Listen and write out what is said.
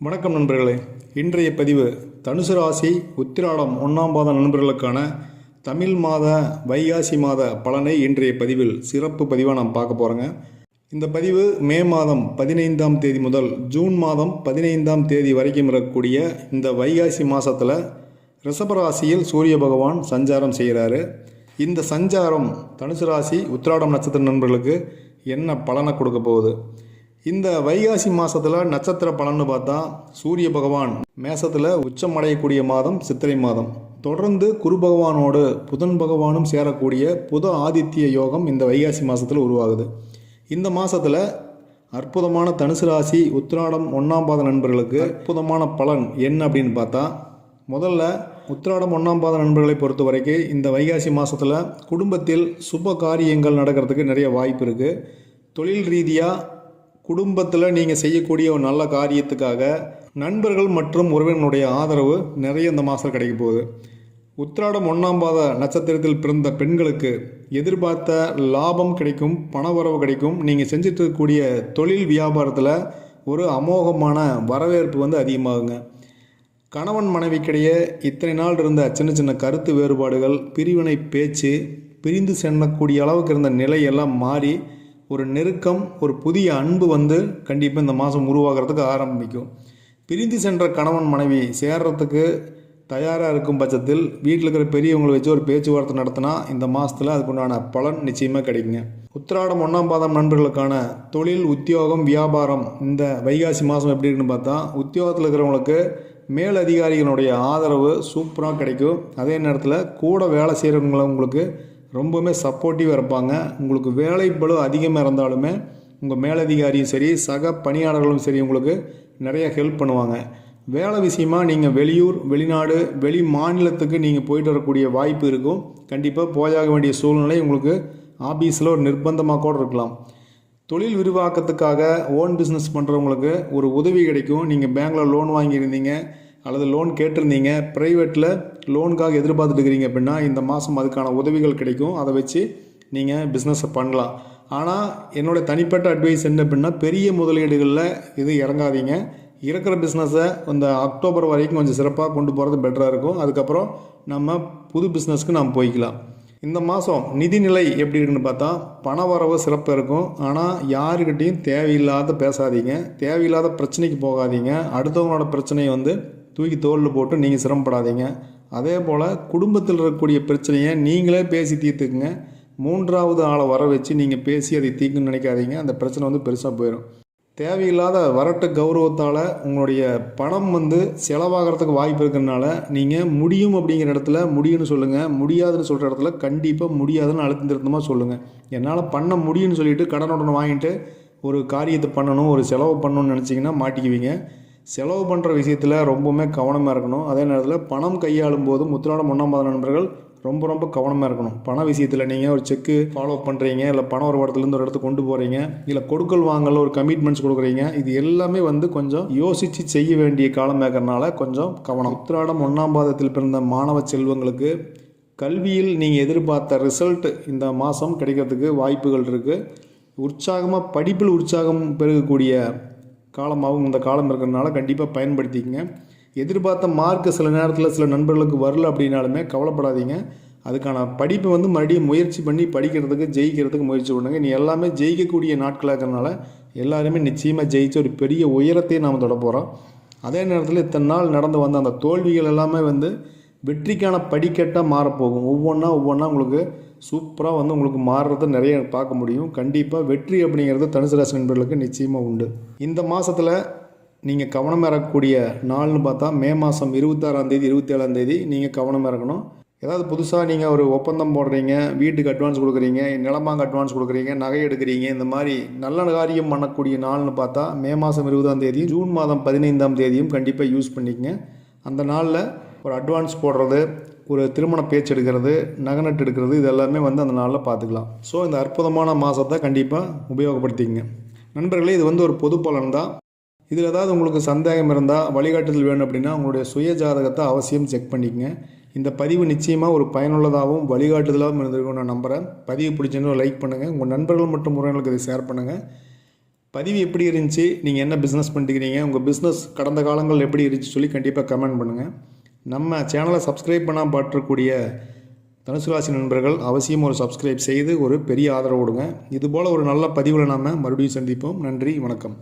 வணக்கம் நண்பர்களே. இன்றைய பதிவு தனுசு ராசி உத்திராடம் ஒன்றாம் பாத நண்பர்களுக்கான தமிழ் மாத வைகாசி மாத பலனை இன்றைய பதிவில் சிறப்பு பதிவாக நாம் பார்க்க போகிறோங்க இந்த பதிவு மே மாதம் பதினைந்தாம் தேதி முதல் ஜூன் மாதம் பதினைந்தாம் தேதி வரைக்கும் இருக்கக்கூடிய இந்த வைகாசி மாதத்தில் ரிஷபராசியில் சூரிய பகவான் சஞ்சாரம் செய்கிறாரு இந்த சஞ்சாரம் தனுசு ராசி உத்திராடம் நட்சத்திர நண்பர்களுக்கு என்ன பலனை கொடுக்க போகுது? இந்த வைகாசி மாதத்தில் நட்சத்திர பலன்னு பார்த்தா சூரிய பகவான் மேசத்தில் உச்சம் அடையக்கூடிய மாதம் சித்திரை மாதம். தொடர்ந்து குரு பகவானோடு புதன் பகவானும் சேரக்கூடிய புத ஆதித்ய யோகம் இந்த வைகாசி மாதத்தில் உருவாகுது. இந்த மாதத்தில் அற்புதமான தனுசு ராசி உத்திராடம் ஒன்றாம் பாத நண்பர்களுக்கு அற்புதமான பலன் என்ன அப்படின்னு பார்த்தா முதல்ல உத்திராடம் ஒன்றாம் பாத நண்பர்களை பொறுத்த வரைக்கும் இந்த வைகாசி மாதத்தில் குடும்பத்தில் சுப காரியங்கள் நடக்கிறதுக்கு நிறைய வாய்ப்பு இருக்குது தொழில் ரீதியாக குடும்பத்தில் நீங்கள் செய்யக்கூடிய ஒரு நல்ல காரியத்துக்காக நண்பர்கள் மற்றும் உறவினருடைய ஆதரவு நிறைய இந்த மாதம் கிடைக்க போகுது. உத்திராடம் ஒன்றாம் பாத நட்சத்திரத்தில் பிறந்த பெண்களுக்கு எதிர்பார்த்த லாபம் கிடைக்கும் பண உறவு கிடைக்கும். நீங்கள் செஞ்சுட்டு இருக்கக்கூடிய தொழில் வியாபாரத்தில் ஒரு அமோகமான வரவேற்பு வந்து அதிகமாகுங்க. கணவன் மனைவிக்கிடையே இத்தனை நாள் இருந்த சின்ன சின்ன கருத்து வேறுபாடுகள் பிரிவினை பேச்சு பிரிந்து செல்லக்கூடிய அளவுக்கு இருந்த நிலையெல்லாம் மாறி ஒரு நெருக்கம் ஒரு புதிய அன்பு வந்து கண்டிப்பாக இந்த மாதம் உருவாகிறதுக்கு ஆரம்பிக்கும். பிரிந்து சென்ற கணவன் மனைவி சேர்றதுக்கு தயாராக இருக்கும் பட்சத்தில் வீட்டில் இருக்கிற பெரியவங்களை வச்சு ஒரு பேச்சுவார்த்தை நடத்தினா இந்த மாதத்தில் அதுக்குண்டான பலன் நிச்சயமாக கிடைக்குங்க. உத்திராடம் ஒன்றாம் பாதம் நண்பர்களுக்கான தொழில் உத்தியோகம் வியாபாரம் இந்த வைகாசி மாதம் எப்படி இருக்குன்னு பார்த்தா உத்தியோகத்தில் இருக்கிறவங்களுக்கு மேல் அதிகாரிகளுடைய ஆதரவு சூப்பராக கிடைக்கும். அதே நேரத்தில் கூட வேலை செய்கிறவங்கள உங்களுக்கு ரொம்பவுமே சப்போர்ட்டிவாக இருப்பாங்க. உங்களுக்கு வேலை பளு அதிகமாக இருந்தாலுமே உங்கள் மேலதிகாரியும் சரி சக பணியாளர்களும் சரி உங்களுக்கு நிறைய ஹெல்ப் பண்ணுவாங்க. வேலை விஷயமா நீங்கள் வெளியூர் வெளிநாடு வெளி மாநிலத்துக்கு நீங்கள் போயிட்டு வரக்கூடிய வாய்ப்பு இருக்கும். கண்டிப்பாக போயாக வேண்டிய சூழ்நிலை உங்களுக்கு ஆஃபீஸில் ஒரு நிர்பந்தமாக கூட இருக்கலாம். தொழில் விரிவாக்கத்துக்காக ஓன் பிஸ்னஸ் பண்ணுறவங்களுக்கு ஒரு உதவி கிடைக்கும். நீங்கள் பேங்க்கில் லோன் வாங்கியிருந்தீங்க. அல்லது லோன் கேட்டிருந்தீங்க ப்ரைவேட்டில் லோனுக்காக எதிர்பார்த்துட்டு இருக்கிறீங்க அப்படின்னா இந்த மாதம் அதுக்கான உதவிகள் கிடைக்கும். அதை வச்சு நீங்கள் பிஸ்னஸை பண்ணலாம். ஆனால் என்னோட தனிப்பட்ட அட்வைஸ் என்ன அப்படின்னா பெரிய முதலீடுகளில் இது இறங்காதீங்க. இருக்கிற பிஸ்னஸை இந்த அக்டோபர் வரைக்கும் கொஞ்சம் சிறப்பாக கொண்டு போகிறது பெட்டராக இருக்கும். அதுக்கப்புறம் நம்ம புது பிஸ்னஸ்க்கு நாம் போய்க்கலாம். இந்த மாதம் நிதிநிலை எப்படி இருக்குன்னு பார்த்தா பண வரவு சிறப்பாக இருக்கும். ஆனால் யாருக்கிட்டேயும் தேவையில்லாத பேசாதீங்க. தேவையில்லாத பிரச்சனைக்கு போகாதீங்க. அடுத்தவங்களோட பிரச்சனையை வந்து தூக்கி தோளில் போட்டு நீங்கள் சிரமப்படாதீங்க. அதே போல் குடும்பத்தில் இருக்கக்கூடிய பிரச்சனையை நீங்களே பேசி தீர்த்துக்குங்க. மூன்றாவது ஆளை வர வச்சு நீங்கள் பேசி அதை தீர்க்குன்னு நினைக்காதீங்க. அந்த பிரச்சனை வந்து பெருசாக போயிடும் தேவையில்லாத வரட்டு கௌரவத்தால் உங்களுடைய பணம் வந்து செலவாகிறதுக்கு வாய்ப்பு இருக்கிறதுனால நீங்கள் முடியும் அப்படிங்கிற இடத்துல முடியும்னு சொல்லுங்கள் முடியாதுன்னு சொல்கிற இடத்துல கண்டிப்பாக முடியாதுன்னு அழுத்தம் திருத்தமாக சொல்லுங்கள் என்னால் பண்ண முடியும்னு சொல்லிட்டு கடனுடன் வாங்கிட்டு ஒரு காரியத்தை பண்ணணும் ஒரு செலவு பண்ணணும்னு நினச்சிங்கன்னா மாட்டிக்குவீங்க. செலவு பண்ணுற விஷயத்தில் ரொம்பவுமே கவனமாக இருக்கணும். அதே நேரத்தில் பணம் கையாளும் போது முத்திராடம் ஒன்றாம் பாத நண்பர்கள் ரொம்ப ரொம்ப கவனமாக இருக்கணும். பண விஷயத்தில் நீங்கள் ஒரு செக்கு ஃபாலோ பண்ணுறீங்க இல்லை பணம் ஒரு இடத்துலேருந்து ஒரு இடத்துக்கு கொண்டு போகிறீங்க இல்லை கொடுக்கல் வாங்கல ஒரு கமிட்மெண்ட்ஸ் கொடுக்குறீங்க இது எல்லாமே வந்து கொஞ்சம் யோசித்து செய்ய வேண்டிய காலம் இருக்கிறனால கொஞ்சம் கவனம். உத்திராடம் ஒன்றாம் பாதத்தில் பிறந்த மாணவ செல்வங்களுக்கு கல்வியில் நீங்கள் எதிர்பார்த்த ரிசல்ட் இந்த மாதம் கிடைக்கிறதுக்கு வாய்ப்புகள் இருக்குது உற்சாகமாக படிப்பில் உற்சாகம் பெருகக்கூடிய காலமாகவும் இந்த காலம் இருக்கிறதுனால கண்டிப்பாக பயன்படுத்திக்கங்க. எதிர்பார்த்த மார்க் சில நேரத்தில் சில நண்பர்களுக்கு வரல அப்படின்னாலுமே கவலைப்படாதீங்க. அதுக்கான படிப்பை வந்து மறுபடியும் முயற்சி பண்ணி படிக்கிறதுக்கு ஜெயிக்கிறதுக்கு முயற்சி பண்ணுங்கள் நீ எல்லாமே ஜெயிக்கக்கூடிய நாட்களாக இருக்கிறனால எல்லாருமே நிச்சயமாக ஜெயிச்சு ஒரு பெரிய உயரத்தை நாம் தொட போகிறோம் அதே நேரத்தில் இத்தனை நாள் நடந்து வந்த அந்த தோல்விகள் எல்லாமே வந்து வெற்றிக்கான படிக்கட்டாக மாறப்போகும். ஒவ்வொன்றா ஒவ்வொன்றா உங்களுக்கு சூப்பராக வந்து உங்களுக்கு மாறுறத நிறைய பார்க்க முடியும். கண்டிப்பாக வெற்றி அப்படிங்கிறது தனுசு ராசி நண்பர்களுக்கு நிச்சயமாக உண்டு. இந்த மாதத்தில் நீங்கள் கவனம் இறக்கக்கூடிய நாள்னு பார்த்தா மே மாதம் இருபத்தாறாம் தேதி இருபத்தி ஏழாம் தேதி நீங்கள் கவனம் இறக்கணும். ஏதாவது புதுசாக நீங்கள் ஒரு ஒப்பந்தம் போடுறீங்க வீட்டுக்கு அட்வான்ஸ் கொடுக்குறீங்க நிலமாங்க அட்வான்ஸ் கொடுக்குறீங்க நகை எடுக்கிறீங்க இந்த மாதிரி நல்ல காரியம் பண்ணக்கூடிய நாள்னு பார்த்தா மே மாதம் இருபதாம் தேதியும் ஜூன் மாதம் பதினைந்தாம் தேதியும் கண்டிப்பாக யூஸ் பண்ணிக்கங்க. அந்த நாளில் ஒரு அட்வான்ஸ் போடுறது ஒரு திருமண பேச்சு எடுக்கிறது நகநட்டு எடுக்கிறது இது எல்லாமே வந்து அந்த நாளில் பார்த்துக்கலாம் ஸோ இந்த அற்புதமான மாதத்தை கண்டிப்பாக உபயோகப்படுத்திக்கங்க. நண்பர்களே இது வந்து ஒரு பொது பலன் தான் இதில் ஏதாவது உங்களுக்கு சந்தேகம் இருந்தால் வழிகாட்டுதல் வேணும் அப்படின்னா உங்களுடைய சுய ஜாதகத்தை அவசியம் செக் பண்ணிக்கங்க. இந்த பதிவு நிச்சயமாக ஒரு பயனுள்ளதாகவும் வழிகாட்டுதலாகவும் இருந்திருக்கும் நான் நம்புகிறேன் பதிவு பிடிச்சிருந்தோம் லைக் பண்ணுங்கள் உங்கள் நண்பர்கள் மற்றும் உறவினர்களுக்கு இதை ஷேர் பண்ணுங்கள் பதிவு எப்படி இருந்துச்சு? நீங்கள் என்ன பிஸ்னஸ் பண்ணிக்கிறீங்க உங்கள் பிஸ்னஸ் கடந்த காலங்கள் எப்படி இருந்துச்சு? சொல்லி கண்டிப்பாக கமெண்ட் பண்ணுங்கள் நம்ம சேனலை சப்ஸ்கிரைப் பண்ணால் பாட்டிருக்கக்கூடிய தனுசு ராசி நண்பர்கள் அவசியம் ஒரு சப்ஸ்கிரைப் செய்து ஒரு பெரிய ஆதரவு கொடுங்க. இதுபோல் ஒரு நல்ல பதிவில் நாம் மறுபடியும் சந்திப்போம். நன்றி வணக்கம்.